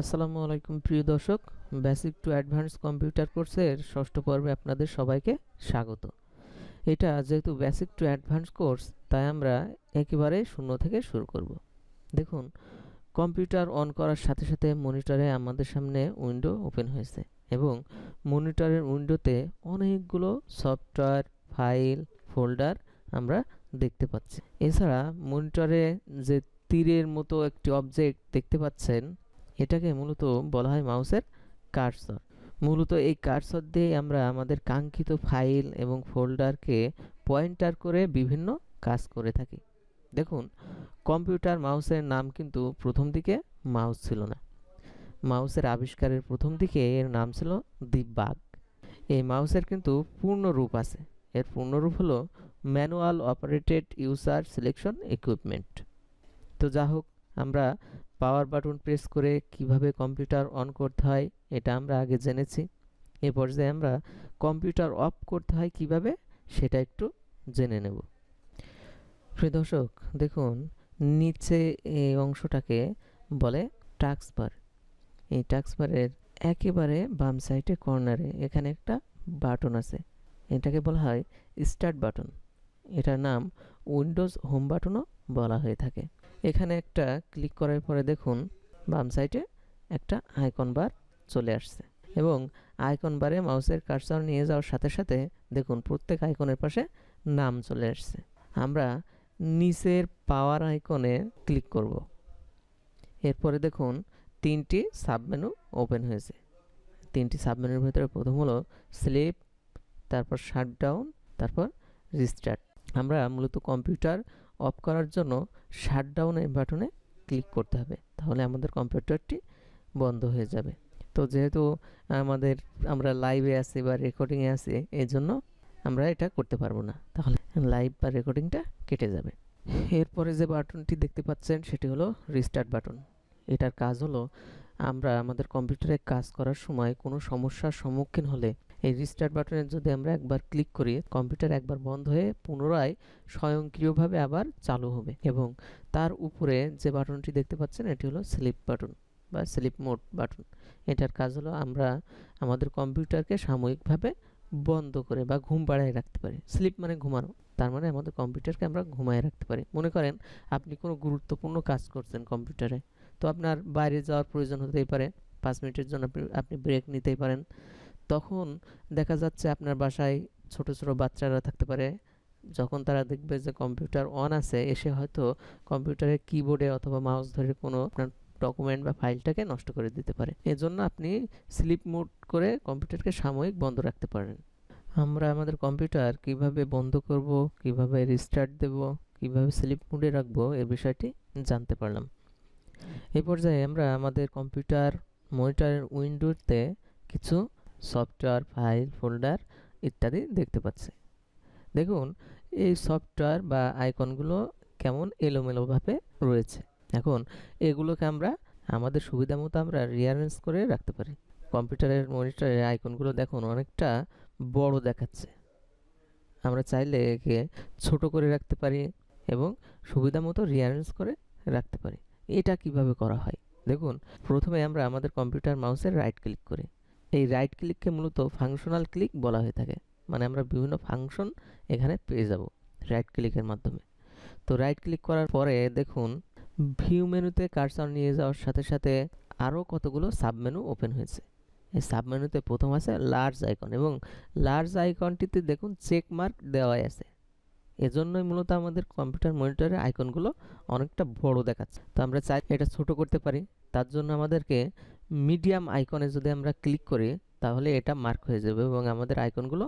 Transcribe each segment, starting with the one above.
আসসালামু আলাইকুম, প্রিয় দর্শক। বেসিক টু অ্যাডভান্স কম্পিউটার কোর্সের ষষ্ঠ পর্বে আপনাদের সবাইকে স্বাগত। এটা যেহেতু বেসিক টু অ্যাডভান্স কোর্স তাই আমরা একেবারে শূন্য থেকে শুরু করব। দেখুন, কম্পিউটার অন করার সাথে সাথে মনিটরে আমাদের সামনে উইন্ডো ওপেন হয়েছে এবং মনিটরের উইন্ডোতে অনেকগুলো সফটওয়্যার, ফাইল, ফোল্ডার আমরা দেখতে পাচ্ছি। এছাড়া মনিটরে যে তীরের মতো একটি অবজেক্ট দেখতে পাচ্ছেন এটাকে মূলত বলা হয় মাউসের কার্সর। মূলত এই কার্সর দিয়ে আমরা আমাদের কাঙ্ক্ষিত ফাইল এবং ফোল্ডারকে পয়েন্টার করে বিভিন্ন কাজ করে থাকি। দেখুন, কম্পিউটার মাউসের নাম কিন্তু প্রথম দিকে মাউস ছিল না। মাউসের আবিষ্কারের প্রথম দিকে এর নাম ছিল দি এই মাউসের কিন্তু পূর্ণ রূপ আছে। এর পূর্ণ রূপ হলো manual operated user selection equipment. তো যা হোক আমরা পাওয়ার বাটন প্রেস করে কীভাবে কম্পিউটার অন করতে হয়, এটা আমরা আগে জেনেছি। এ পর্যায়ে আমরা কম্পিউটার অফ করতে হয় কীভাবে, সেটা একটু জেনে নেব। প্রিয় দর্শক, দেখুন, নিচে এই অংশটাকে বলে টাক্সবার এই টাক্সবারের একেবারে বাম সাইডে কর্নারে এখানে একটা বাটন আছে। এটাকে বলা হয় স্টার্ট বাটন এটার নাম উইন্ডোজ হোম বাটনও বলা হয়ে থাকে। এখানে একটা ক্লিক করার পরে দেখুন, বাম সাইডে একটা আইকন বার চলে আসছে এবং আইকন বারে মাউসের কার্সর নিয়ে যাওয়ার সাথে সাথে দেখুন প্রত্যেক আইকনের পাশে নাম চলে আসছে। আমরা নিচের পাওয়ার আইকনে ক্লিক করব। এরপরে দেখুন তিনটি সাবমেনু ওপেন হয়েছে। তিনটি সাবমেনুর ভেতরে প্রথম হলো স্লিপ তারপর শাটডাউন তারপর রিস্টার্ট আমরা মূলত কম্পিউটার অফ করার জন্য শাটডাউন এই বাটনে ক্লিক করতে হবে। তাহলে আমাদের কম্পিউটারটি বন্ধ হয়ে যাবে। তো যেহেতু আমাদের, আমরা লাইভে আছি বা রেকর্ডিংয়ে আছি এই জন্য আমরা এটা করতে পারব না। তাহলে লাইভ বা রেকর্ডিংটা কেটে যাবে। এরপরে যে বাটনটি দেখতে পাচ্ছেন, সেটি হলো রিস্টার্ট বাটন এটার কাজ হলো, আমরা আমাদের কম্পিউটারে কাজ করার সময় কোনো সমস্যার সম্মুখীন হলে এই রিস্টার্ট বাটনে যদি আমরা একবার ক্লিক করি কম্পিউটার একবার বন্ধ হয়ে পুনরায় স্বয়ংক্রিয়ভাবে আবার চালু হবে এবং তার উপরে যে বাটনটি দেখতে পাচ্ছেন, এটি হলো স্লিপ বাটন বা স্লিপ মোড বাটন এটার কাজ হলো আমরা আমাদের কম্পিউটারকে সাময়িকভাবে বন্ধ করে বা ঘুম পাড়ায় রাখতে পারি। স্লিপ মানে ঘুমানো, তার মানে আমাদের কম্পিউটারকে আমরা ঘুমায় রাখতে পারি। মনে করেন আপনি কোনো গুরুত্বপূর্ণ কাজ করছেন কম্পিউটারে তো আপনার বাইরে যাওয়ার প্রয়োজন হতেই পারে। পাঁচ মিনিটের জন্য আপনি আপনি ব্রেক নিতেই পারেন। তখন দেখা যাচ্ছে আপনার বাসায় ছোট ছোট বাচ্চারা থাকতে পারে। যখন তারা দেখবে যে কম্পিউটার অন আছে, এসে হয়তো কম্পিউটারের কিবোর্ডে অথবা মাউস ধরে কোনো আপনার ডকুমেন্ট বা ফাইলটাকে নষ্ট করে দিতে পারে। এজন্য আপনি স্লিপ মোড করে কম্পিউটারকে সাময়িক বন্ধ রাখতে পারেন। আমরা আমাদের কম্পিউটার কীভাবে বন্ধ করব, কীভাবে রিস্টার্ট দেব, কীভাবে স্লিপ মোডে রাখব, এ বিষয়টি জানতে পারলাম। এই পর্যায়ে আমরা আমাদের কম্পিউটার মনিটরের উইন্ডোতে কিছু সফটওয়্যার, ফাইল, ফোল্ডার ইত্যাদি দেখতে পাচ্ছি। দেখুন, এই সফটওয়্যার বা আইকনগুলো কেমন এলোমেলোভাবে রয়েছে। এখন এগুলোকে আমরা আমাদের সুবিধা মতো আমরা রিয়ারেঞ্জ করে রাখতে পারি। কম্পিউটারের মনিটরের আইকনগুলো দেখুন অনেকটা বড় দেখাচ্ছে। আমরা চাইলে একে ছোট করে রাখতে পারি এবং সুবিধা মতো রিয়ারেঞ্জ করে রাখতে পারি। এটা কীভাবে করা হয়? দেখুন, প্রথমে আমরা আমাদের কম্পিউটার মাউসের রাইট ক্লিক করি। এই রাইট ক্লিককে মূলত ফাংশনাল ক্লিক বলা হয়ে থাকে। মানে আমরা বিভিন্ন ফাংশন এখানে পেয়ে যাব রাইট ক্লিকের মাধ্যমে। তো রাইট ক্লিক করার পরে দেখুন ভিউ মেনুতে কার্সর নিয়ে যাওয়ার সাথে সাথে আরও কতগুলো সাবমেনু ওপেন হয়েছে। এই সাবমেনুতে প্রথম আছে লার্জ আইকন এবং লার্জ আইকনটিতে দেখুন চেক মার্ক দেওয়াই আছে। এজন্যই মূলত আমাদের কম্পিউটার মনিটরের আইকনগুলো অনেকটা বড় দেখাচ্ছে। তো আমরা চাই এটা ছোট করতে পারি। তার জন্য আমাদেরকে মিডিয়াম আইকনে যদি আমরা ক্লিক করি, তাহলে এটা মার্ক হয়ে যাবে এবং আমাদের আইকনগুলো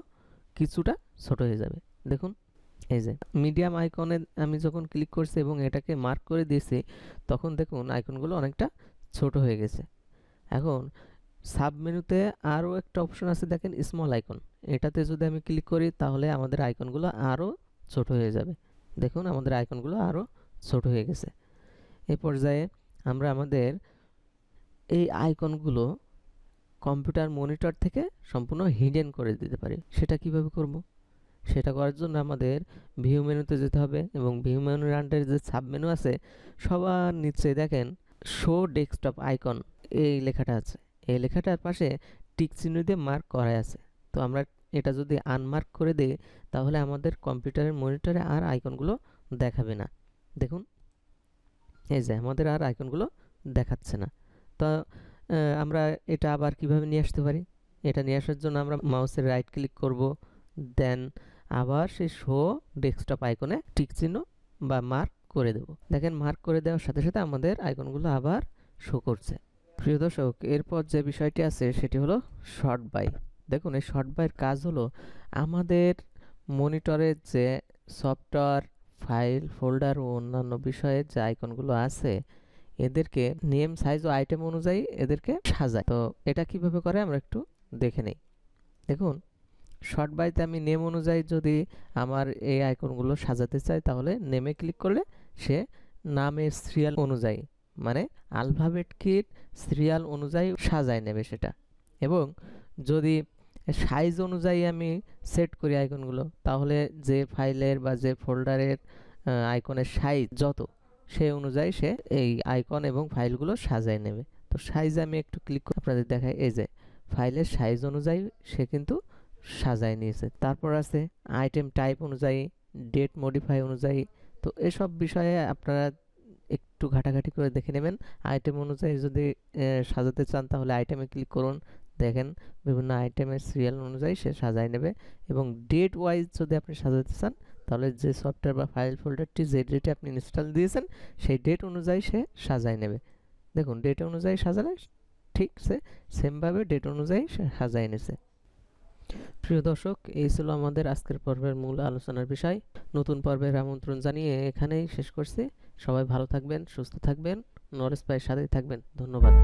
কিছুটা ছোট হয়ে যাবে। দেখুন, এই যে মিডিয়াম আইকনে আমি যখন ক্লিক করছি এবং এটাকে মার্ক করে দিয়েছি, তখন দেখুন আইকনগুলো অনেকটা ছোট হয়ে গেছে। এখন সাব মেনুতে আরও একটা অপশন আছে, দেখেন স্মল আইকন। এটাতে যদি আমি ক্লিক করি, তাহলে আমাদের আইকনগুলো আরও ছোট হয়ে যাবে। দেখুন, আমাদের আইকনগুলো আরও ছোট হয়ে গেছে। এই পর্যায়ে আমরা আমাদের এই আইকনগুলো কম্পিউটার মনিটর থেকে সম্পূর্ণ হিডেন করে দিতে পারি। সেটা কীভাবে করব? সেটা করার জন্য আমাদের ভিউ মেনুতে যেতে হবে এবং ভিউ মেনুর আন্ডারে যে সাব মেনু আছে, সবার নিচে দেখেন শো ডেস্কটপ আইকন এই লেখাটা আছে। এই লেখাটার পাশে টিক চিহ্ন দিয়ে মার্ক করা আছে। তো আমরা এটা যদি আনমার্ক করে দিই, তাহলে আমাদের কম্পিউটারের মনিটরে আর আইকনগুলো দেখাবে না। দেখুন, এই যে আমাদের আর আইকনগুলো দেখাচ্ছে না। তো আমরা এটা আবার কীভাবে নিয়ে আসতে পারি? এটা নিয়ে আসার জন্য আমরা মাউসের রাইট ক্লিক করব দেন আবার সেই শো ডেস্কটপ আইকনে টিক চিহ্ন বা মার্ক করে দেব। দেখেন মার্ক করে দেওয়ার সাথে সাথে আমাদের আইকনগুলো আবার শো করছে। প্রিয় দর্শক, এরপর যে বিষয়টি আছে সেটি হলো শর্ট বাই দেখুন, এই শর্ট বাইয়ের কাজ হলো আমাদের মনিটরের যে সফটওয়্যার ফাইল ফোল্ডার ও অন্যান্য বিষয়ে যে আইকনগুলো আছে এদেরকে নেম সাইজ ও আইটেম অনুযায়ী এদেরকে সাজায়। তো এটা কীভাবে করে আমরা একটু দেখে নেই। দেখুন শর্ট বাইতে আমি নেম অনুযায়ী যদি আমার এই আইকনগুলো সাজাতে চাই, তাহলে নেমে ক্লিক করলে সে নামের সিরিয়াল অনুযায়ী মানে আলফাবেট কিট সিরিয়াল অনুযায়ী সাজায় নেবে সেটা। এবং যদি সাইজ অনুযায়ী আমি সেট করি আইকনগুলো তাহলে যে ফাইলের বা যে ফোল্ডারের আইকনের সাইজ যত সেই অনুযায়ী সে এই আইকন এবং ফাইলগুলো সাজায় নেবে। তো সাইজ আমি একটু ক্লিক করে আপনাদের দেখাই। এই যে ফাইলের সাইজ অনুযায়ী সে কিন্তু সাজায় নিয়েছে। তারপর আছে আইটেম টাইপ অনুযায়ী ডেট মডিফাই অনুযায়ী। তো এসব বিষয়ে আপনারা একটু ঘাটাঘাটি করে দেখে নেবেন। আইটেম অনুযায়ী যদি সাজাতে চান তাহলে আইটেমে ক্লিক করুন। দেখেন, বিভিন্ন আইটেমের সিরিয়াল অনুযায়ী সে সাজায় নেবে। এবং ডেট ওয়াইজ যদি আপনি সাজাতে চান তাহলে যে সফটওয়্যার বা ফাইল ফোল্ডারটি যে ডেটে আপনি ইনস্টল দিয়েছেন, সেই ডেট অনুযায়ী সে সাজায় নেবে। দেখুন ডেট অনুযায়ী সাজালে ঠিক সে সেমভাবে ডেট অনুযায়ী সে সাজায় নিছে। প্রিয় দর্শক, এই ছিল আমাদের আজকের পর্বের মূল আলোচনার বিষয়। নতুন পর্বের আমন্ত্রণ জানিয়ে এখানেই শেষ করছি। সবাই ভালো থাকবেন, সুস্থ থাকবেন, নরেশ ভাইয়ের সাথেই থাকবেন। ধন্যবাদ।